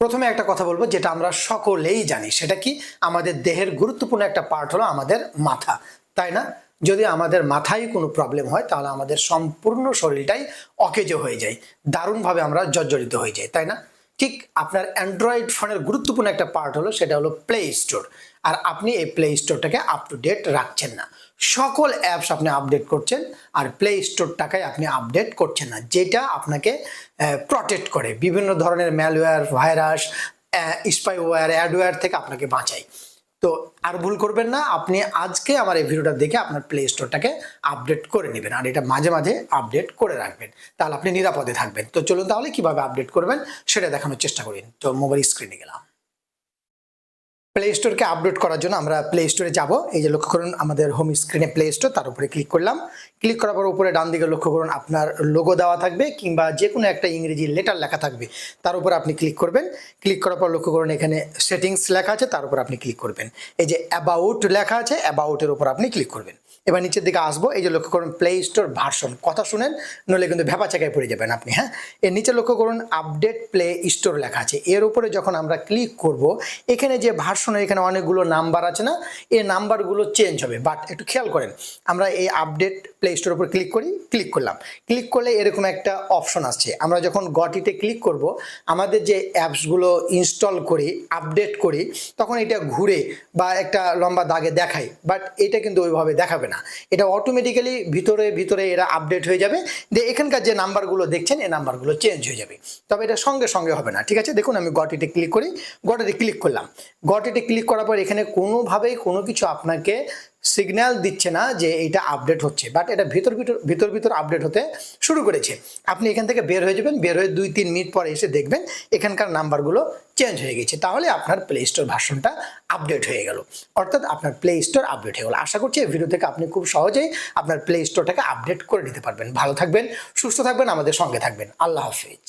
প্রথমে একটা কথা বলব, যেটা আমরা সকলেই জানি। সেটা কি? আমাদের দেহের গুরুত্বপূর্ণ একটা পার্ট হলো আমাদের মাথা, তাই না? যদি আমাদের মাথায় কোনো প্রবলেম হয়, তাহলে আমাদের সম্পূর্ণ শরীরটাই অকেজো হয়ে যায়। দারুণভাবে আমরা জর্জরিত হয়ে যাই, তাই না? ঠিক আপনার অ্যান্ড্রয়েড ফোনের গুরুত্বপূর্ণ একটা পার্ট হলো, সেটা হলো প্লে স্টোর আর আপনি এই প্লে স্টোরটাকে আপ টু ডেট রাখছেন না। সকল অ্যাপস আপনি আপডেট করছেন, আর প্লে স্টোরটাকে আপনি আপডেট করছেন না, যেটা আপনাকে প্রটেক্ট করে। বিভিন্ন ধরনের ম্যালওয়্যার ভাইরাস স্পাইওয়্যার অ্যাডওয়্যার থেকে আপনাকে বাঁচায়। তো আর ভুল করবেন না, আপনি আজকে আমার এই ভিডিওটা দেখে আপনার প্লে স্টোরটাকে আপডেট করে নেবেন আর এটা মাঝে মাঝে আপডেট করে রাখবেন। তাহলে আপনি নিরাপদে থাকবেন। তো চলুন তাহলে কীভাবে আপডেট করবেন, সেটা দেখানোর চেষ্টা করেন তো মোবাইল স্ক্রিনে গেলাম। প্লে স্টোরকে আপডেট করার জন্য আমরা প্লে স্টোরে যাব। এই যে লক্ষ্য করুন, আমাদের হোম স্ক্রিনে প্লে স্টোর তার উপরে ক্লিক করলাম। ক্লিক করার পর উপরে ডান দিকে লক্ষ্য করুন, আপনার লোগো দেওয়া থাকবে কিংবা যে কোনো একটা ইংরেজি লেটার লেখা থাকবে। তার উপর আপনি ক্লিক করবেন। ক্লিক করার পর লক্ষ্য করুন, এখানে সেটিংস লেখা আছে, তার উপর আপনি ক্লিক করবেন। এই যে অ্যাবাউট লেখা আছে অ্যাবাউটের উপর আপনি ক্লিক করবেন। এবার নিচের দিকে আসব, এই যে লক্ষ্য করুন প্লে স্টোর ভার্সন কথা শুনেন, নইলে কিন্তু ভেপা চাকায় পড়ে যাবেন আপনি হ্যাঁ? এর নিচে লক্ষ্য করুন আপডেট প্লে স্টোর লেখা আছে। এর উপরে যখন আমরা ক্লিক করব, এখানে যে ভার্সনের এখানে অনেকগুলো নাম্বার আছে না? এই নাম্বারগুলো চেঞ্জ হবে। বাট একটু খেয়াল করেন, আমরা এই আপডেট প্লে স্টোর উপর ক্লিক করি ক্লিক করলাম। ক্লিক করলে এরকম একটা অপশন আসছে। আমরা যখন গটিতে ক্লিক করব, আমাদের যে অ্যাপসগুলো ইনস্টল করি আপডেট করি, তখন এটা ঘুরে বা একটা লম্বা দাগে দেখায়। বাট এটা কিন্তু ওইভাবে দেখাবে না। এটা অটোমেটিক্যালি ভিতরে ভিতরে এরা আপডেট হয়ে যাবে। দিয়ে এখানকার যে নাম্বারগুলো দেখছেন এই নাম্বারগুলো চেঞ্জ হয়ে যাবে। তবে এটা সঙ্গে সঙ্গে হবে না। ঠিক আছে? দেখুন, আমি গটিতে ক্লিক করি। গটিতে ক্লিক করলাম। গটিতে ক্লিক করার পর এখানে কোনোভাবেই কোনো কিছু আপনাকে সিগন্যাল দিচ্ছে না যে এটা আপডেট হচ্ছে। বাট এটা ভিতর ভিতর ভিতর ভিতর আপডেট হতে শুরু করেছে। আপনি এখান থেকে বের হয়ে যাবেন, বের হয়ে দুই তিন মিনিট পরে এসে দেখবেন এখানকার নাম্বারগুলো চেঞ্জ হয়ে গেছে। তাহলে আপনার প্লে স্টোর ভার্সনটা আপডেট হয়ে গেল। অর্থাৎ আপনার প্লে স্টোর আপডেট হয়ে গেল। আশা করছি এই ভিডিও থেকে আপনি খুব সহজেই আপনার প্লে স্টোরটাকে আপডেট করে নিতে পারবেন। ভালো থাকবেন, সুস্থ থাকবেন, আমাদের সঙ্গে থাকবেন। আল্লাহ হাফিজ।